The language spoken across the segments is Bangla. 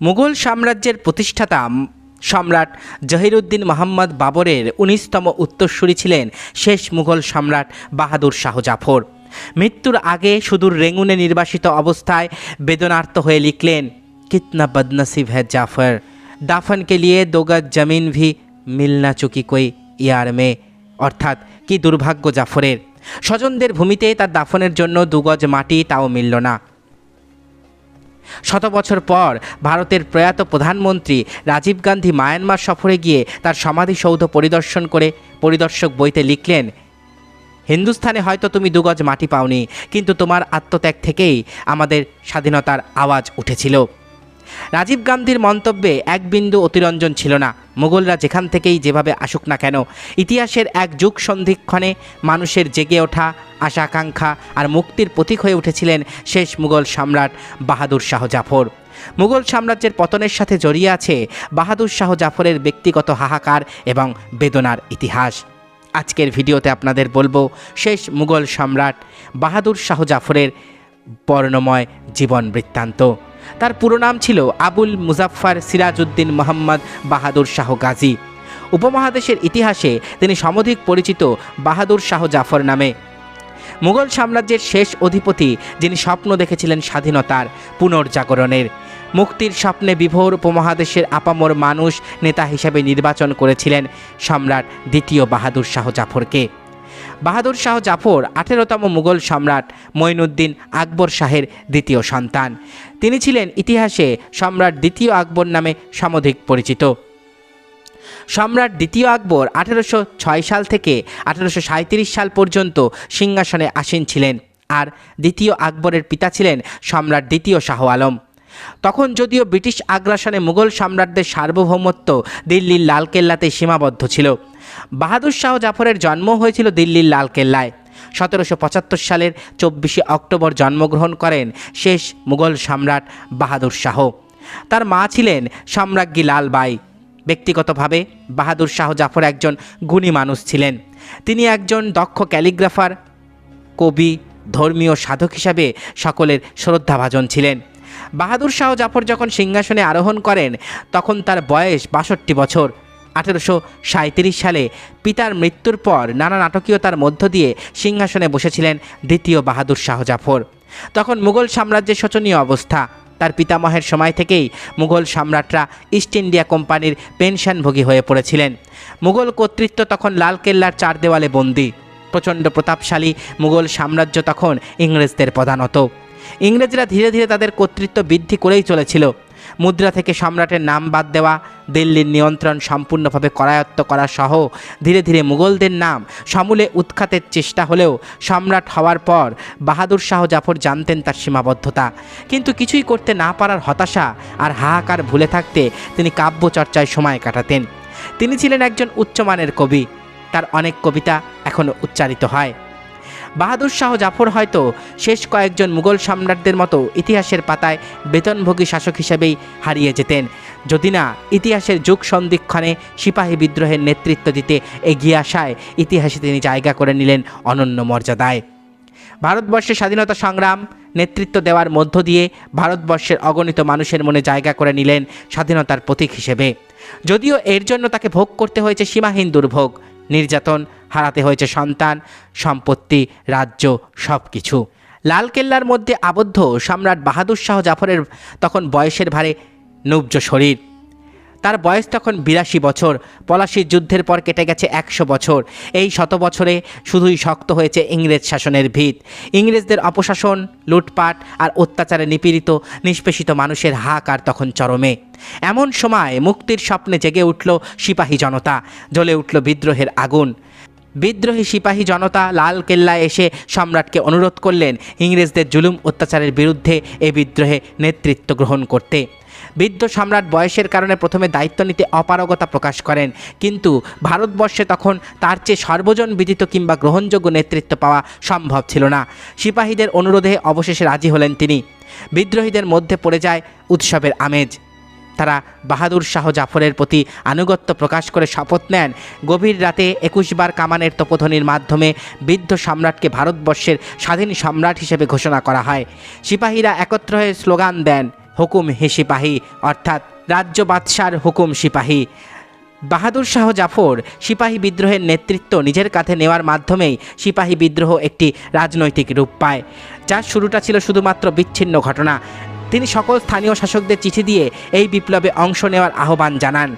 মুঘল সাম্রাজ্যের প্রতিষ্ঠাতা সম্রাট জহিরুদ্দিন মোহাম্মদ বাবরের উনিশতম উত্তরসূরি ছিলেন শেষ মুঘল সম্রাট বাহাদুর শাহ জাফর। মৃত্যুর আগে সুদূর রেঙ্গুনে নির্বাসিত অবস্থায় বেদনার্ত হয়ে লিখলেন, কিতনা বদনসিব হ্যাঁ জাফর। দাফন কে লিয়ে দোগজ জমিন ভি মিলনা চুকি কই ইয়ার মে। অর্থাৎ, কি দুর্ভাগ্য জাফরের। স্বজনদের ভূমিতে তার দাফনের জন্য দুগজ মাটি তাও মিলল না। শত বছর পর ভারতের প্রয়াত প্রধানমন্ত্রী রাজীব গান্ধী মায়ানমার সফরে গিয়ে তার সমাধিসৌধ পরিদর্শন করে পরিদর্শক বইতে লিখলেন, হিন্দুস্থানে হয়তো তুমি দুগজ মাটি পাওনি, কিন্তু তোমার আত্মত্যাগ থেকেই আমাদের স্বাধীনতার আওয়াজ উঠেছিল। রাজীব গান্ধীর মন্তব্যে এক বিন্দু অতিরঞ্জন ছিল না। মুঘলরা যেখান থেকেই যেভাবে আসুক না কেন, ইতিহাসের এক যুগ সন্ধিক্ষণে মানুষের জেগে ওঠা, আশা আকাঙ্ক্ষা আর মুক্তির প্রতীক হয়ে উঠেছিলেন শেষ মুঘল সম্রাট বাহাদুর শাহ জাফর। মুঘল সাম্রাজ্যের পতনের সাথে জড়িয়ে আছে বাহাদুর শাহ জাফরের ব্যক্তিগত হাহাকার এবং বেদনার ইতিহাস। আজকের ভিডিওতে আপনাদের বলব, শেষ মুঘল সম্রাট বাহাদুর শাহ জাফরের বর্ণময় জীবন বৃত্তান্ত। তার পুরো নাম ছিল আবুল মুজাফফর সিরাজউদ্দিন মোহাম্মদ বাহাদুর শাহ গাজী। উপমহাদেশের ইতিহাসে তিনি সমধিক পরিচিত বাহাদুর শাহ জাফর নামে। মুঘল সাম্রাজ্যের শেষ অধিপতি যিনি স্বপ্ন দেখেছিলেন স্বাধীনতার পুনর্জাগরণের। মুক্তির স্বপ্নে বিভোর উপমহাদেশের আপামর মানুষ নেতা হিসেবে নির্বাচন করেছিলেন সম্রাট দ্বিতীয় বাহাদুর শাহ জাফরকে। বাহাদুর শাহ জাফর, আঠেরোতম মুঘল সম্রাট মঈনুদ্দিন আকবর শাহের দ্বিতীয় সন্তান। তিনি ছিলেন ইতিহাসে সম্রাট দ্বিতীয় আকবর নামে সমধিক পরিচিত। সম্রাট দ্বিতীয় আকবর আঠেরোশো ছয় সাল থেকে আঠেরোশো সাল পর্যন্ত সিংহাসনে আসীন ছিলেন আর দ্বিতীয় আকবরের পিতা ছিলেন সম্রাট দ্বিতীয় শাহ আলম। তখন যদিও ব্রিটিশ আগ্রাসনে মুঘল সম্রাটদের সার্বভৌমত্ব দিল্লির লালকেল্লাতে সীমাবদ্ধ ছিল বাহাদুর শাহ জাফরের জন্ম হয়েছিল দিল্লির লালকেল্লায়। সতেরোশো পঁচাত্তর সালের চব্বিশে অক্টোবর জন্মগ্রহণ করেন শেষ মুঘল সম্রাট বাহাদুর শাহ। তার মা ছিলেন সম্রাজ্ঞী লালবাই। ব্যক্তিগতভাবে বাহাদুর শাহ জাফর একজন গুণী মানুষ ছিলেন। তিনি একজন দক্ষ ক্যালিগ্রাফার, কবি, ধর্মীয় সাধক হিসাবে সকলের শ্রদ্ধাভাজন ছিলেন। বাহাদুর শাহ জাফর যখন সিংহাসনে আরোহণ করেন, তখন তার বয়স বাষট্টি বছর। আঠেরোশো সালে পিতার মৃত্যুর পর নানা নাটকীয়তার মধ্য দিয়ে সিংহাসনে বসেছিলেন দ্বিতীয় বাহাদুর শাহ জাফর। তখন মুঘল সাম্রাজ্যের শোচনীয় অবস্থা। তার পিতামহের সময় থেকেই মুঘল সম্রাটরা ইস্ট ইন্ডিয়া কোম্পানির পেনশনভোগী হয়ে পড়েছিলেন। মুঘল কর্তৃত্ব তখন লালকেল্লার চার দেওয়ালে বন্দী। প্রচণ্ড প্রতাপশালী মুঘল সাম্রাজ্য তখন ইংরেজদের প্রধানত। ইংরেজরা ধীরে ধীরে তাদের কর্তৃত্ব বৃদ্ধি করেই চলেছিল। মুদ্রা থেকে সম্রাটের নাম বাদ দেওয়া, দিল্লির নিয়ন্ত্রণ সম্পূর্ণভাবে করায়ত্ত করা সহ ধীরে ধীরে মুঘলদের নাম সমূলে উৎখাতের চেষ্টা হলেও সম্রাট হওয়ার পর বাহাদুর শাহ জাফর জানতেন তার সীমাবদ্ধতা। কিন্তু কিছুই করতে না পারার হতাশা আর হাহাকার ভুলে থাকতে তিনি কাব্যচর্চায় সময় কাটাতেন। তিনি ছিলেন একজন উচ্চমানের কবি। তার অনেক কবিতা এখনও উচ্চারিত হয়। বাহাদুর শাহ জাফর হয়তো শেষ কয়েকজন মুঘল সম্রাটদের মতো ইতিহাসের পাতায় বেতনভোগী শাসক হিসেবেই হারিয়ে যেতেন। যদি না, ইতিহাসের যুগ সন্ধিক্ষণে সিপাহী বিদ্রোহের নেতৃত্ব দিতে এগিয়ে আসায় ইতিহাসে তিনি জায়গা করে নিলেন অনন্য মর্যাদায়। ভারতবর্ষের স্বাধীনতা সংগ্রাম, নেতৃত্ব দেওয়ার মধ্য দিয়ে ভারতবর্ষের অগণিত মানুষের মনে জায়গা করে নিলেন স্বাধীনতার প্রতীক হিসেবে। যদিও এর জন্য তাকে ভোগ করতে হয়েছে সীমাহীন দুর্ভোগ নির্যাতন হারাতে হয়েছে সন্তান, সম্পত্তি, রাজ্য সব কিছু লালকেল্লার মধ্যে আবদ্ধ সম্রাট বাহাদুর শাহ জাফরের তখন বয়সের ভারে নুব্জ শরীর। তার বয়স তখন বিরাশি বছর। পলাশির যুদ্ধের পর কেটে গেছে একশো বছর। এই শত বছরে শুধুই শক্ত হয়েছে ইংরেজ শাসনের ভিত। ইংরেজদের অপশাসন, লুটপাট আর অত্যাচারে নিপীড়িত, নিষ্পেষিত মানুষের হাহাকার তখন চরমে। এমন সময় মুক্তির স্বপ্নে জেগে উঠল সিপাহী জনতা, জ্বলে উঠল বিদ্রোহের আগুন। বিদ্রোহী সিপাহী জনতা লাল কেল্লায় এসে সম্রাটকে অনুরোধ করলেন ইংরেজদের জুলুম অত্যাচারের বিরুদ্ধে এ বিদ্রোহে নেতৃত্ব গ্রহণ করতে। বৃদ্ধ সম্রাট বয়সের কারণে প্রথমে দায়িত্ব নিতে অপারগতা প্রকাশ করেন। কিন্তু ভারতবর্ষে তখন তার চেয়ে সর্বজন বিদিত কিংবা গ্রহণযোগ্য নেতৃত্ব পাওয়া সম্ভব ছিল না। সিপাহীদের অনুরোধে অবশেষে রাজি হলেন তিনি। বিদ্রোহীদের মধ্যে পড়ে যায় উৎসবের আমেজ। তারা বাহাদুর শাহ জাফরের প্রতি আনুগত্য প্রকাশ করে শপথ নেন। গভীর রাতে একুশবার কামানের তপধ্বনির মাধ্যমে বৃদ্ধ সম্রাটকে ভারতবর্ষের স্বাধীন সম্রাট হিসেবে ঘোষণা করা হয়। সিপাহীরা একত্র হয়ে স্লোগান দেন হুকুম হে সিপাহী, অর্থাৎ রাজ্য বাদশার হুকুম সিপাহী। বাহাদুর শাহ জাফর সিপাহী বিদ্রোহের নেতৃত্ব নিজের কাঁধে নেওয়ার মাধ্যমেই সিপাহী বিদ্রোহ একটি রাজনৈতিক রূপ পায়। যার শুরুটা ছিল শুধুমাত্র বিচ্ছিন্ন ঘটনা। তিনি সকল স্থানীয় শাসকদের চিঠি দিয়ে এই বিপ্লবে অংশ নেওয়ার আহ্বান জানান।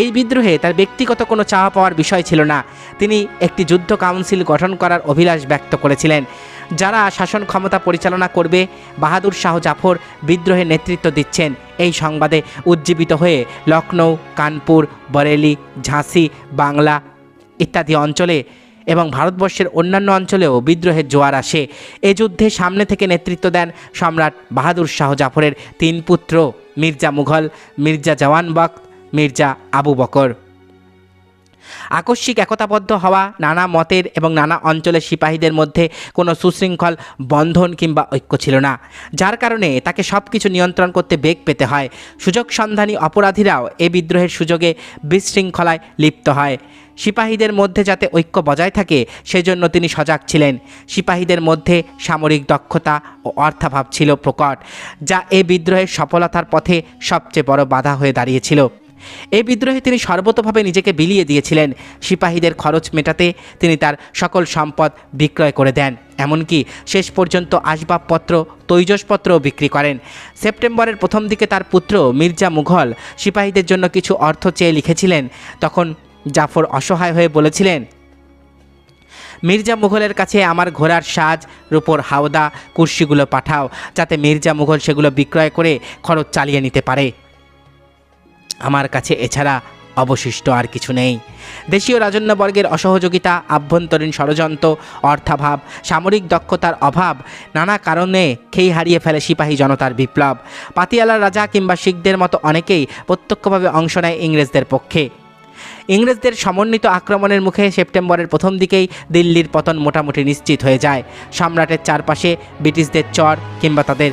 এই বিদ্রোহে তার ব্যক্তিগত কোনো চাওয়া পাওয়ার বিষয় ছিল না। তিনি একটি যুদ্ধ কাউন্সিল গঠন করার অভিলাষ ব্যক্ত করেছিলেন, যারা শাসন ক্ষমতা পরিচালনা করবে, বাহাদুর শাহ জাফর বিদ্রোহে নেতৃত্ব দিচ্ছেন। এই সংবাদে উজ্জীবিত হয়ে লখনৌ কানপুর, বরেলি, ঝাঁসি, বাংলা ইত্যাদি অঞ্চলে এবং ভারতবর্ষের অন্যান্য অঞ্চলেও বিদ্রোহের জোয়ার আসে। এ যুদ্ধে সামনে থেকে নেতৃত্ব দেন সম্রাট বাহাদুর শাহ জাফরের তিন পুত্র, মির্জা মুঘল, মির্জা জওয়ান বক্ত মির্জা আবু বকর। আকস্মিক একতাবদ্ধ হওয়া নানা মতের এবং নানা অঞ্চলের সিপাহীদের মধ্যে কোনো সুশৃঙ্খল বন্ধন কিংবা ঐক্য ছিল না, যার কারণে তাকে সব কিছু নিয়ন্ত্রণ করতে বেগ পেতে হয়। সুযোগ সন্ধানী অপরাধীরাও এ বিদ্রোহের সুযোগে বিশৃঙ্খলায় লিপ্ত হয়। সিপাহীদের মধ্যে যাতে ঐক্য বজায় থাকে, সেজন্য তিনি সজাগ ছিলেন। সিপাহীদের মধ্যে সামরিক দক্ষতা ও অর্থাভাব ছিল প্রকট, যা এ বিদ্রোহের সফলতার পথে সবচেয়ে বড় বাধা হয়ে দাঁড়িয়েছিল। এই বিদ্রোহে তিনি সর্বতভাবে নিজেকে বিলিয়ে দিয়েছিলেন। সিপাহীদের খরচ মেটাতে তিনি তার সকল সম্পদ বিক্রয় করে দেন। এমনকি শেষ পর্যন্ত আসবাবপত্র, তৈজসপত্রও বিক্রি করেন। সেপ্টেম্বরের প্রথম দিকে তার পুত্র মির্জা মুঘল সিপাহীদের জন্য কিছু অর্থ চেয়ে লিখেছিলেন। তখন জাফর অসহায় হয়ে বলেছিলেন, মির্জা মুঘলের কাছে আমার ঘোড়ার সাজ, রূপোর হাওদা, কুর্সিগুলো পাঠাও, যাতে মির্জা মুঘল সেগুলো বিক্রয় করে খরচ চালিয়ে নিতে পারে। আমার কাছে এছাড়া অবশিষ্ট আর কিছু নেই। দেশীয় রাজন্যবর্গের অসহযোগিতা, আভ্যন্তরীণ ষড়যন্ত্র, অর্থাভাব, সামরিক দক্ষতার অভাব, নানা কারণে খেই হারিয়ে ফেলে সিপাহী জনতার বিপ্লব। পাতিয়ালার রাজা কিংবা শিখদের মতো অনেকেই প্রত্যক্ষভাবে অংশ নেয় ইংরেজদের পক্ষে। ইংরেজদের সমন্বিত আক্রমণের মুখে সেপ্টেম্বরের প্রথম দিকেই দিল্লির পতন মোটামুটি নিশ্চিত হয়ে যায়। সম্রাটের চারপাশে ব্রিটিশদের চর কিংবা তাদের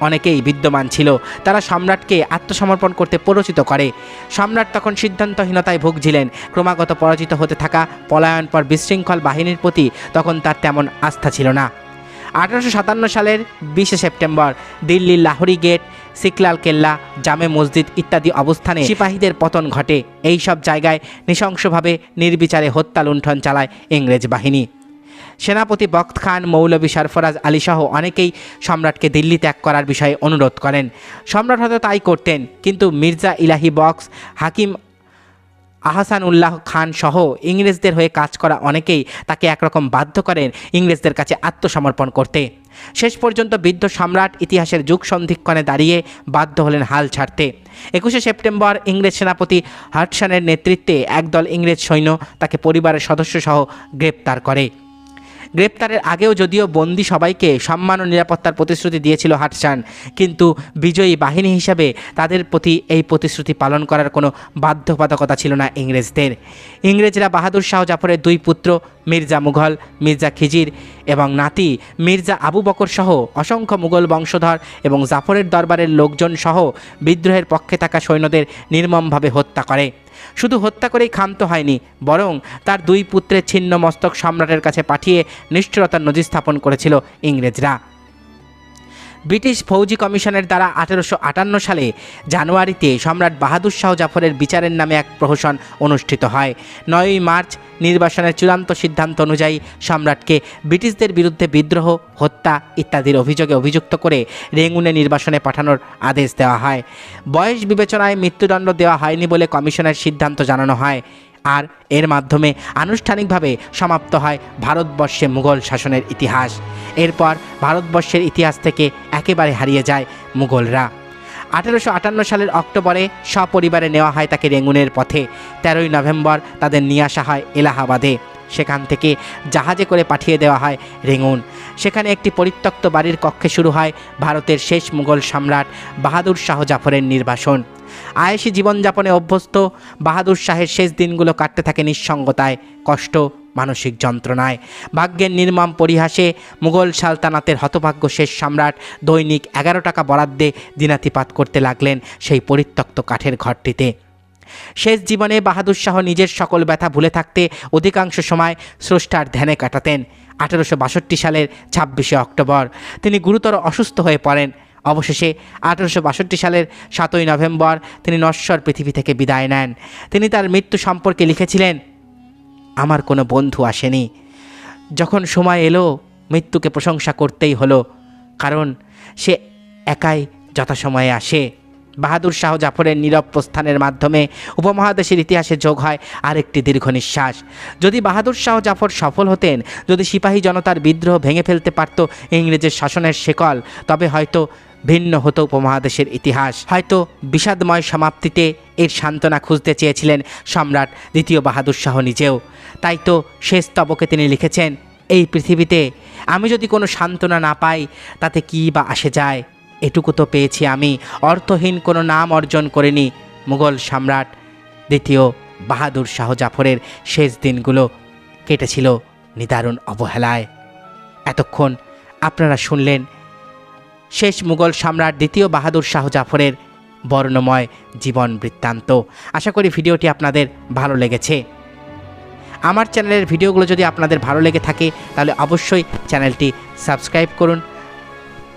অনেকেই বিদ্যমান ছিল। তারা সম্রাটকে আত্মসমর্পণ করতে প্ররোচিত করে। সম্রাট তখন সিদ্ধান্তহীনতায় ভুগছিলেন। ক্রমাগত পরাজিত হতে থাকা পলায়ন পর বিশৃঙ্খল বাহিনীর প্রতি তখন তার তেমন আস্থা ছিল না। আঠারোশো সাতান্ন সালের বিশে সেপ্টেম্বর দিল্লির লাহোরি গেট, সিকলাল কেল্লা, জামে মসজিদ ইত্যাদি অবস্থানে সিপাহীদের পতন ঘটে। এই সব জায়গায় নৃশংসভাবে নির্বিচারে হত্যা লুণ্ঠন চালায় ইংরেজ বাহিনী। সেনাপতি বক্ত খান, মৌলভী সরফরাজ আলী সহ অনেকেই সম্রাটকে দিল্লি ত্যাগ করার বিষয়ে অনুরোধ করেন। সম্রাট হয়তো তাই করতেন, কিন্তু মির্জা ইলাহি বক্স, হাকিম আহসান উল্লাহ খান সহ ইংরেজদের হয়ে কাজ করা অনেকেই তাকে একরকম বাধ্য করেন ইংরেজদের কাছে আত্মসমর্পণ করতে। শেষ পর্যন্ত বৃদ্ধ সম্রাট ইতিহাসের যুগ সন্ধিক্ষণে দাঁড়িয়ে বাধ্য হলেন হাল ছাড়তে। একুশে সেপ্টেম্বর ইংরেজ সেনাপতি হাটসানের নেতৃত্বে একদল ইংরেজ সৈন্য তাকে পরিবারের সদস্য সহ গ্রেপ্তার করে। গ্রেপ্তারের আগেও যদিও বন্দি সবাইকে সম্মান ও নিরাপত্তার প্রতিশ্রুতি দিয়েছিল হাটসান, কিন্তু বিজয়ী বাহিনী হিসাবে তাদের প্রতি এই প্রতিশ্রুতি পালন করার কোনো বাধ্যবাধকতা ছিল না ইংরেজদের। ইংরেজরা বাহাদুর শাহ জাফরের দুই পুত্র মির্জা মুঘল, মির্জা খিজির এবং নাতি মির্জা আবু বকর সহ অসংখ্য মুঘল বংশধর এবং জাফরের দরবারের লোকজন সহ বিদ্রোহের পক্ষে থাকা সৈন্যদের নির্মমভাবে হত্যা করে। শুধু হত্যা করেই ক্ষান্ত হয়নি, বরং তার দুই পুত্রের ছিন্ন মস্তক সম্রাটের কাছে পাঠিয়ে নিষ্ঠুরতার নজির স্থাপন করেছিল ইংরেজরা। ব্রিটিশ ফৌজি কমিশনের দ্বারা আঠেরোশো আটান্ন সালে জানুয়ারিতে সম্রাট বাহাদুর শাহ জাফরের বিচারের নামে এক প্রহসন অনুষ্ঠিত হয়। নয়ই মার্চ নির্বাসনের চূড়ান্ত সিদ্ধান্ত অনুযায়ী সম্রাটকে ব্রিটিশদের বিরুদ্ধে বিদ্রোহ, হত্যা ইত্যাদির অভিযোগে অভিযুক্ত করে রেঙ্গুনে নির্বাসনে পাঠানোর আদেশ দেওয়া হয়। বয়স বিবেচনায় মৃত্যুদণ্ড দেওয়া হয়নি বলে কমিশনের সিদ্ধান্ত জানানো হয়। আর এর মাধ্যমে আনুষ্ঠানিকভাবে সমাপ্ত হয় ভারতবর্ষে মুঘল শাসনের ইতিহাস। এরপর ভারতবর্ষের ইতিহাস থেকে একেবারে হারিয়ে যায় মুঘলরা। আঠেরোশো আটান্ন সালের অক্টোবরে সপরিবারে নেওয়া হয় তাকে রেঙ্গুনের পথে। তেরোই নভেম্বর তাদের নিয়ে আসা হয় এলাহাবাদে। সেখান থেকে জাহাজে করে পাঠিয়ে দেওয়া হয় রেঙ্গুন। সেখানে একটি পরিত্যক্ত বাড়ির কক্ষে শুরু হয় ভারতের শেষ মুঘল সম্রাট বাহাদুর শাহ জাফরের নির্বাসন। আয়েসি জীবনযাপনে অভ্যস্ত, বাহাদুর শাহের শেষ দিনগুলো কাটতে থাকে নিঃসঙ্গতায়, কষ্ট, মানসিক যন্ত্রণায়। ভাগ্যের নির্মম পরিহাসে মুঘল সালতানাতের হতভাগ্য শেষ সম্রাট দৈনিক এগারো টাকা বরাদ্দে দিনাতিপাত করতে লাগলেন সেই পরিত্যক্ত কাঠের ঘরটিতে। শেষ জীবনে বাহাদুর শাহ নিজের সকল ব্যথা ভুলে থাকতে অধিকাংশ সময় স্রষ্টার ধ্যানে কাটাতেন। আঠেরোশো বাষট্টি সালের ছাব্বিশে অক্টোবর তিনি গুরুতর অসুস্থ হয়ে পড়েন। অবশেষে আঠারোশো বাষট্টি সালের সাতই নভেম্বর তিনি নশ্বর পৃথিবী থেকে বিদায় নেন। তিনি তার মৃত্যু সম্পর্কে লিখেছিলেন, আমার কোনো বন্ধু আসেনি। যখন সময় এলো, মৃত্যুকে প্রশংসা করতেই হলো, কারণ সে একাই যথাসময়ে আসে। বাহাদুর শাহ জাফরের নীরব প্রস্থানের মাধ্যমে উপমহাদেশের ইতিহাসে যোগ হয় আরেকটি দীর্ঘ নিঃশ্বাস। যদি বাহাদুর শাহ জাফর সফল হতেন, যদি সিপাহী জনতার বিদ্রোহ ভেঙে ফেলতে পারত ইংরেজের শাসনের শেকল, তবে হয়তো ভিন্ন হতো উপমহাদেশের ইতিহাস। হয়তো বিষাদময় সমাপ্তিতে এর সান্ত্বনা খুঁজতে চেয়েছিলেন সম্রাট দ্বিতীয় বাহাদুর শাহ নিজেও। তাই তো শেষ স্তবকে তিনি লিখেছেন, এই পৃথিবীতে আমি যদি কোনো সান্ত্বনা না পাই, তাতে কী বা আসে যায়? এটুকু তো পেয়েছি আমি। অর্থহীন কোনো নাম অর্জন করিনি, মুঘল সম্রাট। দ্বিতীয় বাহাদুর শাহ জাফরের শেষ দিনগুলো কেটেছিল নিদারুণ অবহেলায়। এতক্ষণ আপনারা শুনলেন, শেষ মুঘল সম্রাট দ্বিতীয় বাহাদুর শাহ জাফরের বর্ণময় জীবন বৃত্তান্ত। আশা করি ভিডিওটি আপনাদের ভালো লেগেছে। আমার চ্যানেলের ভিডিওগুলো যদি আপনাদের ভালো লেগে থাকে, তাহলে অবশ্যই চ্যানেলটি সাবস্ক্রাইব করুন